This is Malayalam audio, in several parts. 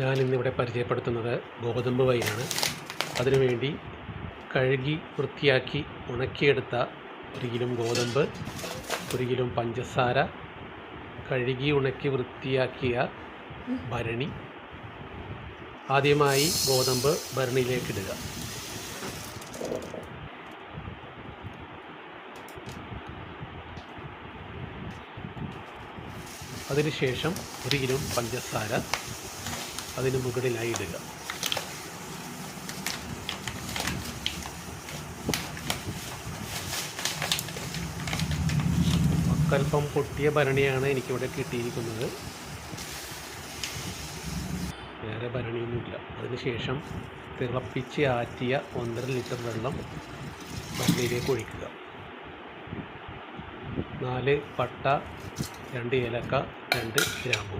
ഞാൻ ഇന്നിവിടെ പരിചയപ്പെടുത്തുന്നത് ഗോതമ്പ് വൈനാണ്. അതിനുവേണ്ടി കഴുകി വൃത്തിയാക്കി ഉണക്കിയെടുത്ത ഒരു ഗോതമ്പ് ഒരു പഞ്ചസാര കഴുകി ഉണക്കി വൃത്തിയാക്കിയ ഭരണി. ആദ്യമായി ഗോതമ്പ് ഭരണിയിലേക്ക് ഇടുക അതിനുശേഷം ഒരു കിലോ പഞ്ചസാര അതിന് മുകളിലായി ഇടുക. അല്പം പൊട്ടിയ ഭരണിയാണ് എനിക്കിവിടെ കിട്ടിയിരിക്കുന്നത്. വേറെ ഭരണിയൊന്നുമില്ല. അതിനുശേഷം തിളപ്പിച്ച് ആറ്റിയ ഒന്നര ലിറ്റർ വെള്ളം ഭരണിയിലേക്ക് ഒഴിക്കുക. നാല് പട്ട രണ്ട് ഏലക്ക രണ്ട് ഗ്രാമ്പു.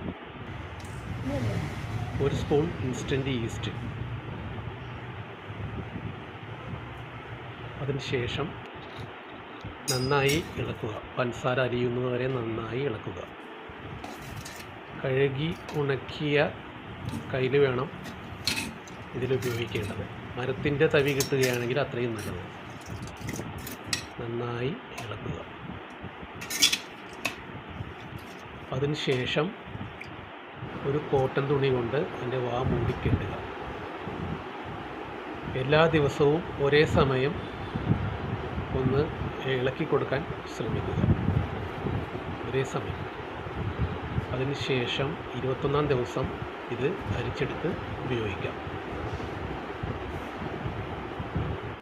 ഒരു സ്പൂൺ ഇൻസ്റ്റന്റ് ഈസ്റ്റ്. അതിനുശേഷം നന്നായി ഇളക്കുക. പഞ്ചസാര അരിയുന്നത് വരെ നന്നായി ഇളക്കുക. കഴുകി ഉണക്കിയ കയ്യിൽ വേണം ഇതിലുപയോഗിക്കേണ്ടത്. മരത്തിന്റെ തവി കിട്ടുകയാണെങ്കിൽ അത്രയും നല്ലത്. നന്നായി ഇളക്കുക. അതിനുശേഷം ഒരു കോട്ടൺ തുണി കൊണ്ട് എന്റെ വാ മൂടിക്കെട്ടുക. എല്ലാ ദിവസവും ഒരേ സമയം ഒന്ന് ഇളക്കി കൊടുക്കാൻ ശ്രമിക്കുക. ഒരേ സമയം. അതിനുശേഷം ഇരുപത്തൊന്നാം ദിവസം ഇത് അരിച്ചെടുത്ത് ഉപയോഗിക്കാം.